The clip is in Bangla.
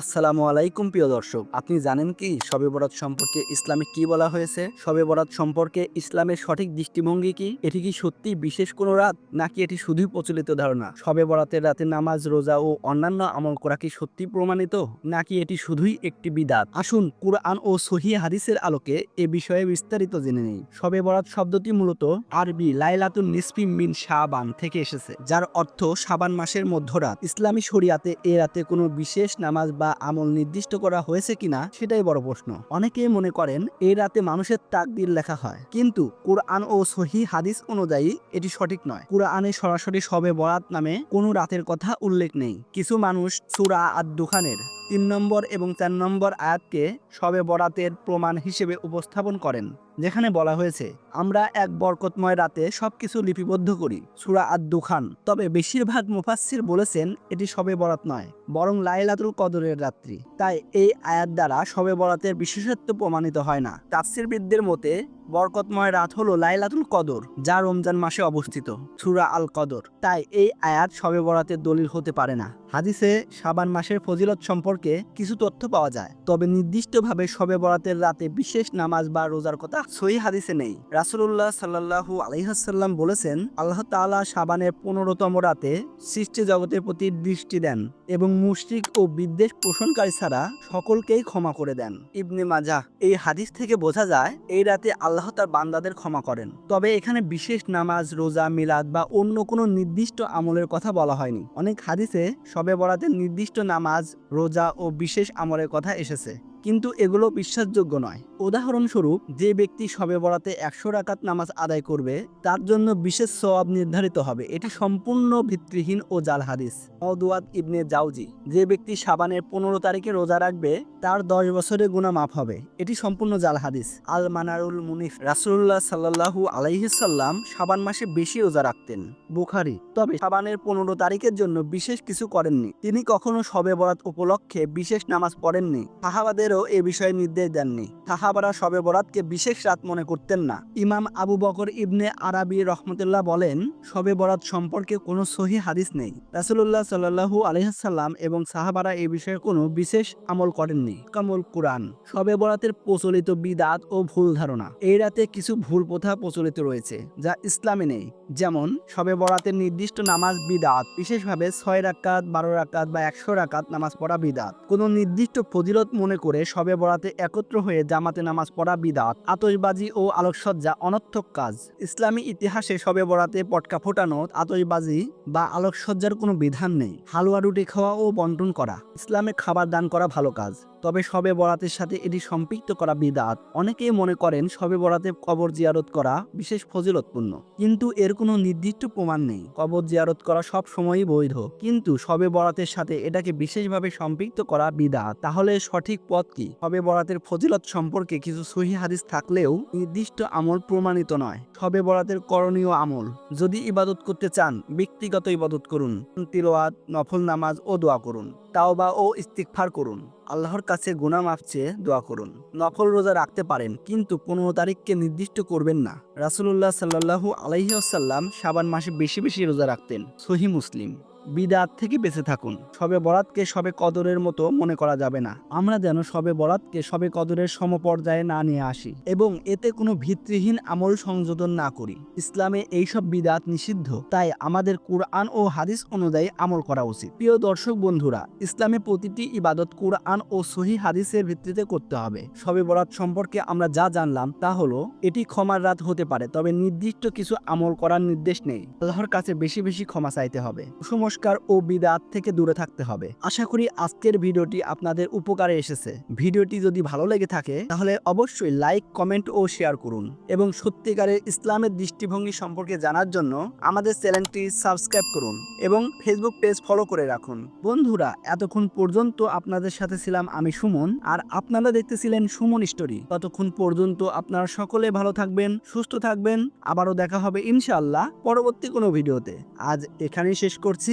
আসসালামু আলাইকুম, প্রিয় দর্শক। আপনি জানেন কি শবে বরাত সম্পর্কে ইসলামে কি বলা হয়েছে? শবে বরাত সম্পর্কে ইসলামের সঠিক দৃষ্টিভঙ্গি কি? এটি কি সত্যি বিশেষ কোনো রাত, নাকি এটি শুধুই প্রচলিত ধারণা? শবে বরাতের রাতে নামাজ, রোজা ও অন্যান্য আমল করা কি সত্যি প্রমাণিত, নাকি এটি শুধুই একটি বিদাত? আসুন কুরআন ও সহি হাদিসের আলোকে এ বিষয়ে বিস্তারিত জেনে নেই। শবে বরাত শব্দটি মূলত আরবি লাইলাতুন নিসফি মিন শাবান থেকে এসেছে, যার অর্থ শাবান মাসের মধ্যরাত। ইসলামী শরিয়াতে এ রাতে কোনো বিশেষ নামাজ বা আমল নির্দিষ্ট করা হয়েছে কিনা সেটাই বড় প্রশ্ন। অনেকেই মনে করেন এই রাতে মানুষের তাকদির লেখা হয়। কিন্তু কোরআন ও সহি হাদিস অনুযায়ী এটি সঠিক নয়। কোরআনে সরাসরি শবে বরাত নামে কোনো রাতের কথা উল্লেখ নেই। কিছু মানুষ সুরা আদ দুখানের তিন নম্বর এবং চার নম্বর আয়াতকে শবে বরাতের প্রমাণ হিসেবে উপস্থাপন করেন। যেখানে বলা হয়েছে, আমরা এক বরকতময় রাতে সবকিছু লিপিবদ্ধ করি। সুরা আদ দুখান তবে বেশিরভাগ মুফাসসির বলেছেন, এটি শবে বরাত নয়, বরং লাইলাতুল কদরের রাত্রি। তাই এই আয়াত দ্বারা শবে বরাতের বিশেষত্ব প্রমাণিত হয় না। তাফসিরবিদদের মতে, বরকতময় রাত হলো লাইলাতুল কদর, যা রমজান মাসে অবস্থিত, সুরা আল কদর তাই এই আয়াত শবে বরাতের দলিল হতে পারে না। হাদিসে সাবান মাসের ফজিলত সম্পর্কে কিছু তথ্য পাওয়া যায়। তবে নির্দিষ্টভাবে শবে বরাতের রাতে বিশেষ নামাজ বা রোজার কথা সহি হাদিসে নেই। রাসুলুল্লাহ সাল্লাহু আলহাসাল্লাম বলেছেন, আল্লাহ তাআলা সাবানের পনেরোতম রাতে সৃষ্টি জগতের প্রতি দৃষ্টি দেন এবং মুশরিক ও বিদ্বেষ পোষণকারী ছাড়া সকলকেই ক্ষমা করে দেন। ইবনে মাজা এই হাদিস থেকে বোঝা যায়, এই রাতে আল্লাহ তার বান্দাদের ক্ষমা করেন। তবে এখানে বিশেষ নামাজ, রোজা, মিলাদ বা অন্য কোনো নির্দিষ্ট আমলের কথা বলা হয়নি। অনেক হাদিসে শবে বরাতের নির্দিষ্ট নামাজ, রোজা ও বিশেষ আমলের কথা এসেছে। কিন্তু এগুলো বিশ্বাসযোগ্য নয়। উদাহরণস্বরূপ, যে ব্যক্তি শবে বরাতে একশো রাকাত নামাজ আদায় করবে, তার জন্য বিশেষ সওয়াব নির্ধারিত হবে। এটি সম্পূর্ণ ভিত্তিহীন ও জাল হাদিস। মদুয়াদ ইবনে জাউজি যে ব্যক্তি সাবানের পনেরো তারিখে রোজা রাখবে, তার দশ বছরের গুণা মাফ হবে। এটি সম্পূর্ণ জাল হাদিস। আল মানারুল মুনিফ রাসুল্লাহ সাল্লাহু আলাইহিসাল্লাম সাবান মাসে বেশি রোজা রাখতেন। বুখারি, তবে সাবানের পনেরো তারিখের জন্য বিশেষ কিছু করেননি। তিনি কখনো শবে বরাত উপলক্ষে বিশেষ নামাজ পড়েননি। সাহাবাদেরও এ বিষয়ে নির্দেশ দেননি। সাহাবারা শবে বরাতকে বিশেষ রাত মনে করতেন না। ইমাম আবু বকর ইবনে আরাবি রহমতুল্লাহ বলেন শবে বরাত সম্পর্কে কোনো সহি হাদিস নেই। রাসুল্লাহ সাল্লাহু আলহাম এবং সাহাবারা এ বিষয়ে কোনো বিশেষ আমল করেননি। কামল কুরআন। শবে বরাতের প্রচলিত বিদাত ও ভুল ধারণা। এই রাতে কিছু ভুল প্রথা প্রচলিত রয়েছে, যা ইসলামে নেই। যেমন শবে বরাতের নির্দিষ্ট নামাজ বিদাত, বিশেষভাবে ছয় রাকাত, বারো রাকাত বা একশো রাকাত নামাজ পড়া বিদাত। কোনো নির্দিষ্ট ফজিলত মনে করে শবে বরাতে একত্র হয়ে জামাতে নামাজ পড়া বিদাত, আতশবাজি ও আলোকসজ্জা অনর্থক কাজ। ইসলামী ইতিহাসে সবে বরাতে পটকা ফোটানো, আতশবাজি বা আলোকসজ্জার কোনো বিধান নেই। হালুয়া রুটি খাওয়া ও বন্টন করা, ইসলামে খাবার দান করা ভালো কাজ। তবে শবে বরাতের সাথে এটি সম্পৃক্ত করা বিদাত। অনেকেই মনে করেন শবে বরাতে কবর জিয়ারত করা বিশেষ ফজিলতপূর্ণ। কিন্তু এর কোনো নির্দিষ্ট প্রমাণ নেই। কবর জিয়ারত করা সব সময়ই বৈধ। কিন্তু শবে বরাতের সাথে এটাকে বিশেষভাবে সম্পৃক্ত করা বিদাত, তাহলে সঠিক পথ কি? শবে বরাতের ফজিলত সম্পর্কে কিছু সহি হাদিস থাকলেও নির্দিষ্ট আমল প্রমাণিত নয়। শবে বরাতের করণীয় আমল, যদি ইবাদত করতে চান, ব্যক্তিগত ইবাদত করুন তিলওয়াত নফল নামাজ ও দোয়া করুন। তাওবা ও ইস্তিকফার করুন। আল্লাহর কাছে গুনাহ মাফ চেয়ে দোয়া করুন। নকল রোজা রাখতে পারেন, কিন্তু পনেরো তারিখকে নির্দিষ্ট করবেন না। রাসুল্লাহ সাল্লাহু আলহিহাসাল্লাম সাবান মাসে বেশি বেশি রোজা রাখতেন। সহি মুসলিম। বিদাত থেকে বেঁচে থাকুন। সবে বরাতকে সবে কদরের মতো মনে করা যাবে না। আমরা যেন সবে বরাতকে সবে কদরের সমপর্যায়ে না নিয়ে আসি এবং এতে কোনো ভিত্তিহীন আমল সংযোজন না করি। ইসলামে এইসব বিদাত নিষিদ্ধ, তাই আমাদের কুরআন ও হাদিস অনুযায়ী আমল করা উচিত। প্রিয় দর্শক বন্ধুরা, ইসলামে প্রতিটি ইবাদত কুরআন ও সহি হাদিসের ভিত্তিতে করতে হবে। সবে বরাত সম্পর্কে আমরা যা জানলাম তা হলো, এটি ক্ষমার রাত হতে পারে, তবে নির্দিষ্ট কিছু আমল করার নির্দেশ নেই। আল্লাহর কাছে বেশি বেশি ক্ষমা চাইতে হবে। কুসংস্কার ও বিদাত থেকে দূরে থাকতে হবে। আশা করি আজকের ভিডিওটি আপনাদের উপকারে এসেছে। ভিডিওটি যদি ভালো লেগে থাকে, তাহলে অবশ্যই লাইক, কমেন্ট ও শেয়ার করুন। এবং সত্যিকারের ইসলামের দৃষ্টিভঙ্গি সম্পর্কে জানার জন্য আমাদের চ্যানেলটি সাবস্ক্রাইব করুন এবং ফেসবুক পেজ ফলো করে রাখুন। বন্ধুরা, এতক্ষণ পর্যন্ত আপনাদের সাথে ছিলাম আমি সুমন, আর আপনারা দেখতেছিলেন সুমন স্টোরি। ততক্ষণ পর্যন্ত আপনারা সকলে ভালো থাকবেন, সুস্থ থাকবেন। আবারও দেখা হবে ইনশাআল্লাহ পরবর্তী কোনো ভিডিওতে। আজ এখানেই শেষ করছি।